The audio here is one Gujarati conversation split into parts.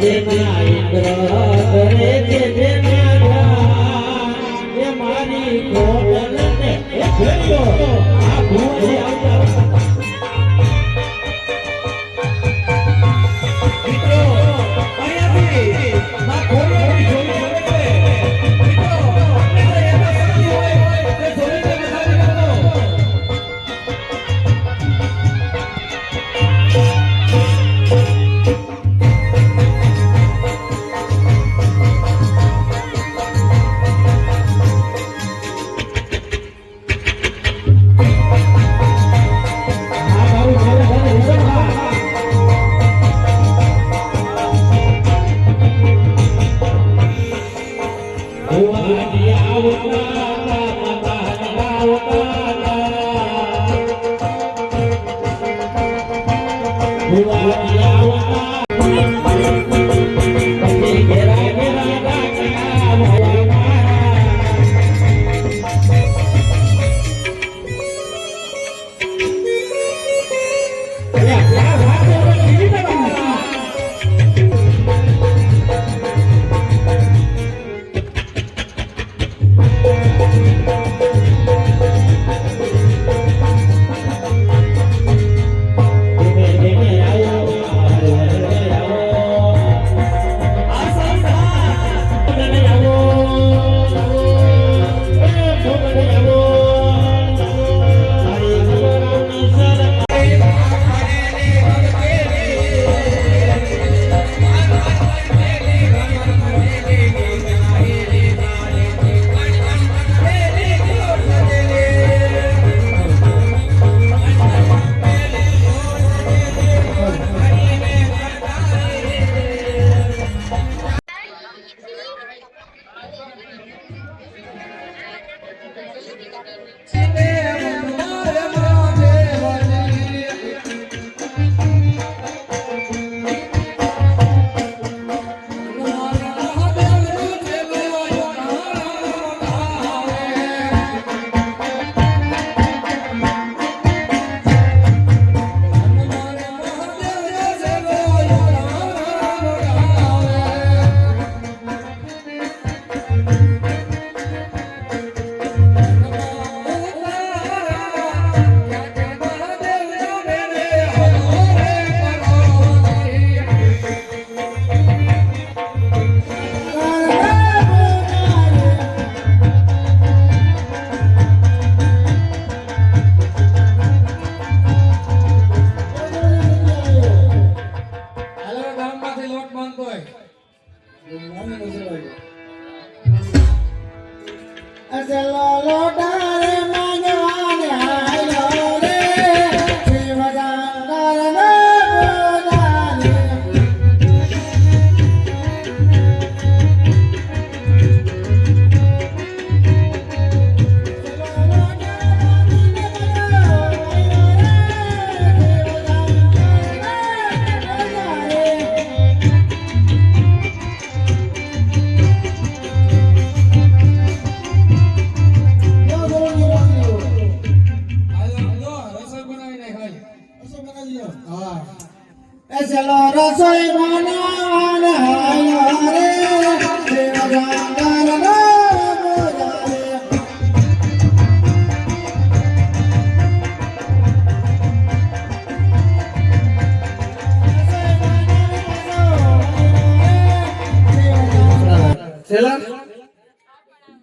જેના ઇન્દ્ર કરે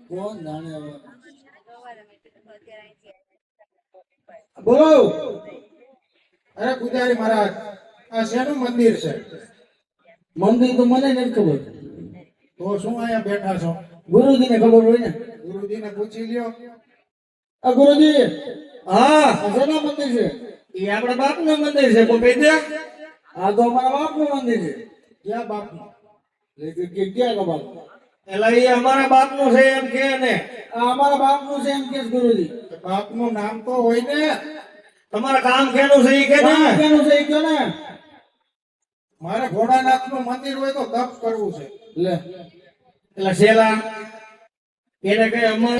કોણ જાણે હવે? બોલો. અરે પૂજારી મહારાજ આ શેનું મંદિર છે? મંદિર તો મને નથી ખબર. તો શું અહીંયા બેઠા છો? ગુરુજીને ખબર હોય ને? ગુરુજીને પૂછી લ્યો. આ ગુરુજી. હા શેના મંદિર છે? એ આપણા બાપનું મંદિર છે કોઈ કહી દે? આ તો અમારા બાપનું મંદિર છે. ક્યાં બાપનું? ક્યાં નો બાપ એલા એ અમારા બાપનું છે એમ કે ને. છે એમ કે ગુરુજી. બાપનું નામ તો હોય ને. તમારા કામ કેનું છે એ કે ને? કેનું છે એ કયો ને? મારે ઘોડાનાથનું મંદિર હોય તો તપ કરવું છે. લે. એટલે શેલા એને કઈ અમાર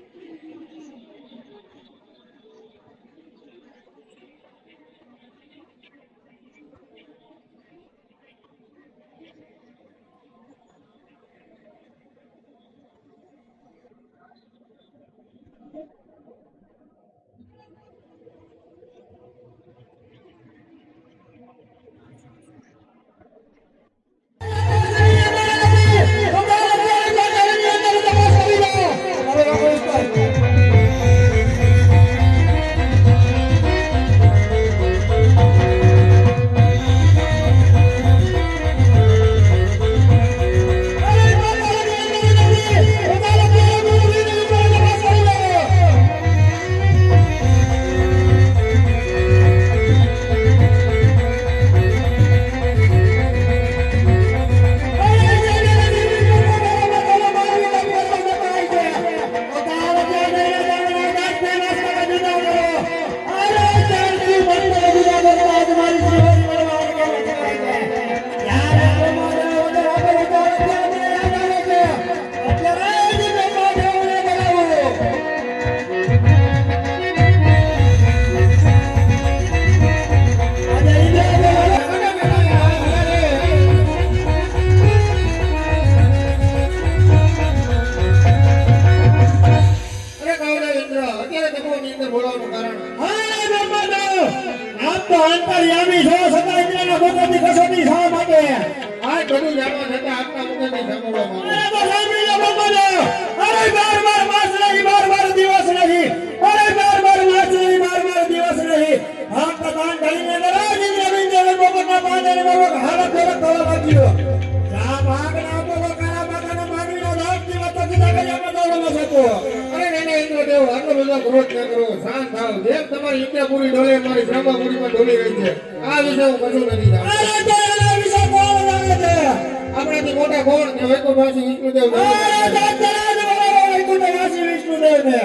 ક્રોધ ન કરો શાંત થાવ તમારી ઈચ્છા પૂરી ડોલે મારી શ્રમા પૂરીમાં ડોલી ગઈ છે. આ વિશે હું કશું નથી આપણાથી મોટા કોણ ને વૈકુંઠવાસી વિષ્ણુદેવ વૈકુંઠવાસી વિષ્ણુદેવ ને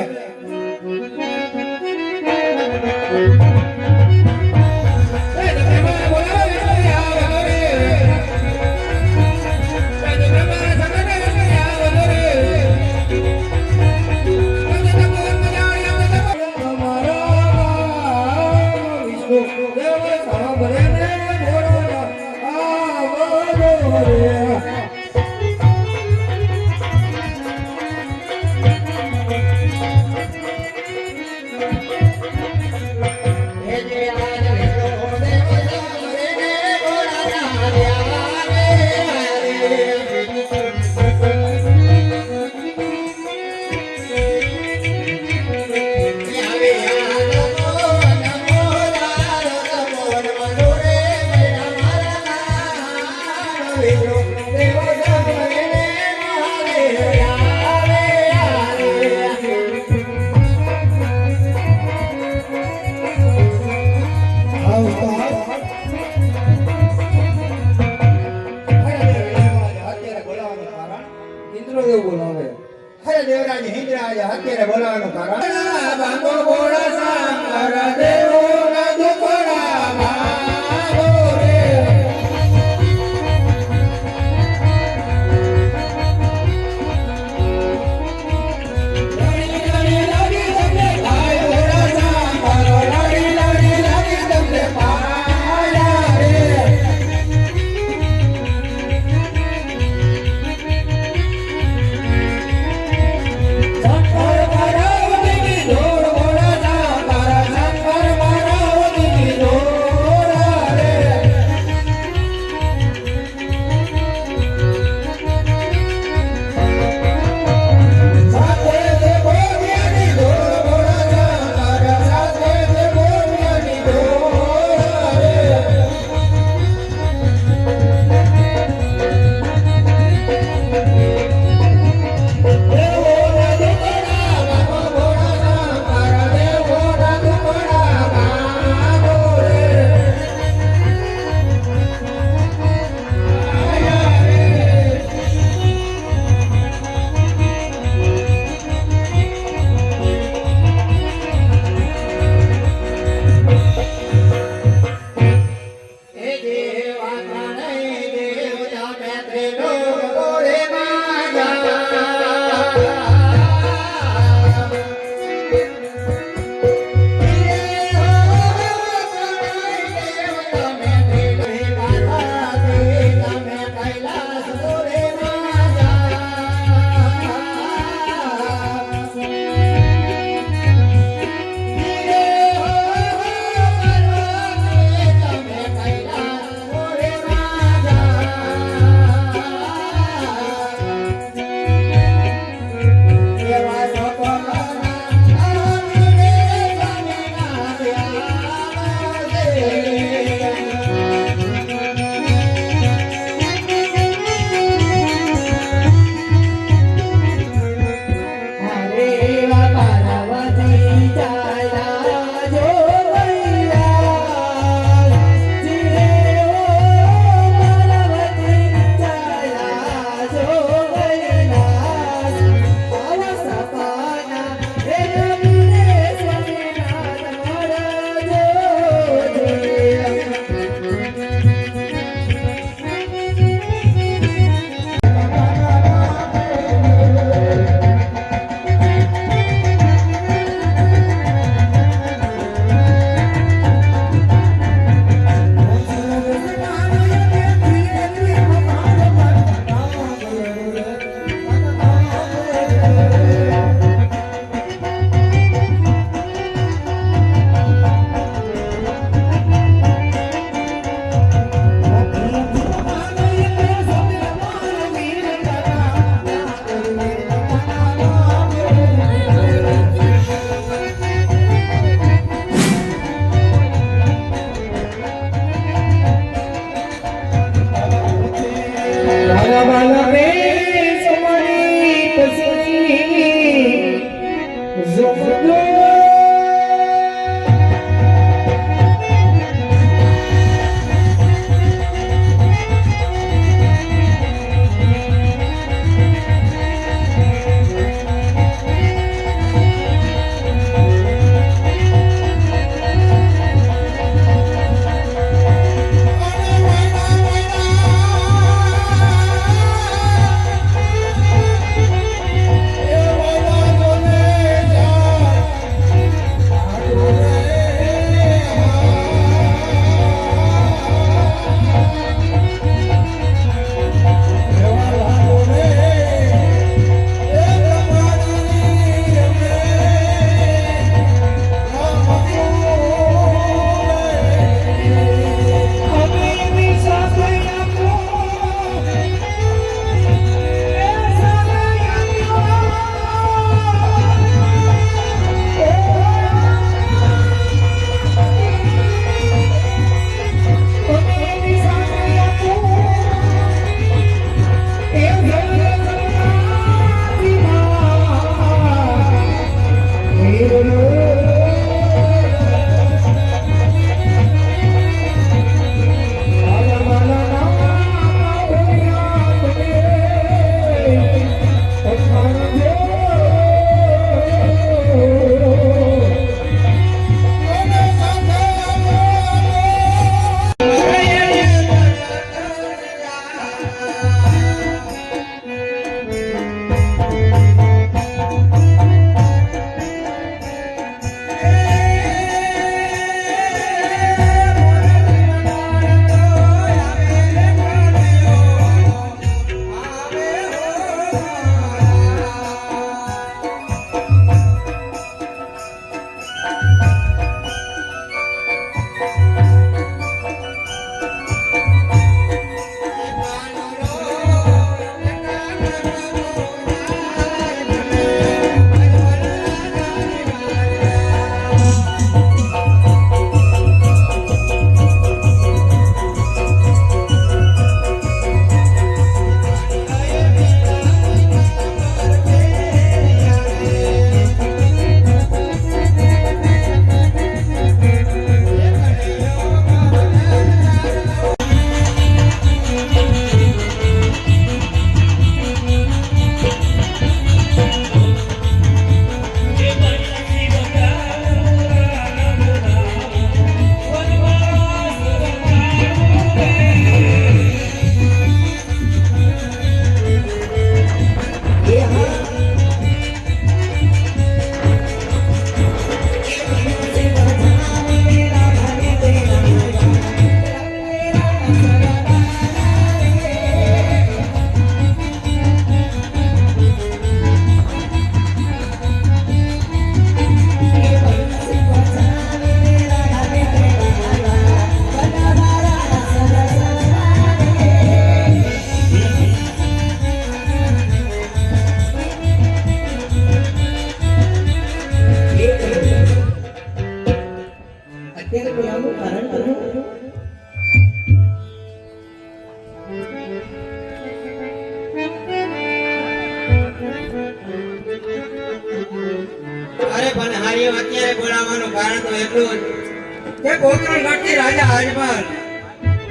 અરે પણ હારીએ અત્યારે બોલાવવાનું કારણ તો એટલું જ કે ગોકુળ ગઢથી રાજા હરિમલ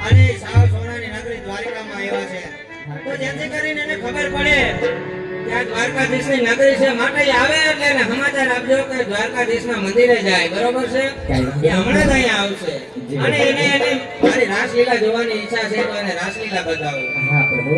અને સાવ સોનાની નગરી દ્વારિકામાં આવ્યા છે. તો જેથી કરીને એને ખબર પડે કે આ દ્વારકાધીશની નગરી છે માટે આવે એટલે એને સમાચાર આપજો કે દ્વારકાધીશના મંદિરે જાય બરોબર છે? એ હમણાં જ અહીંયા આવશે. અને એને એને મારી રાસલીલા જોવાની ઈચ્છા છે તો એને રાસલીલા બતાવો. હા પ્રભુ.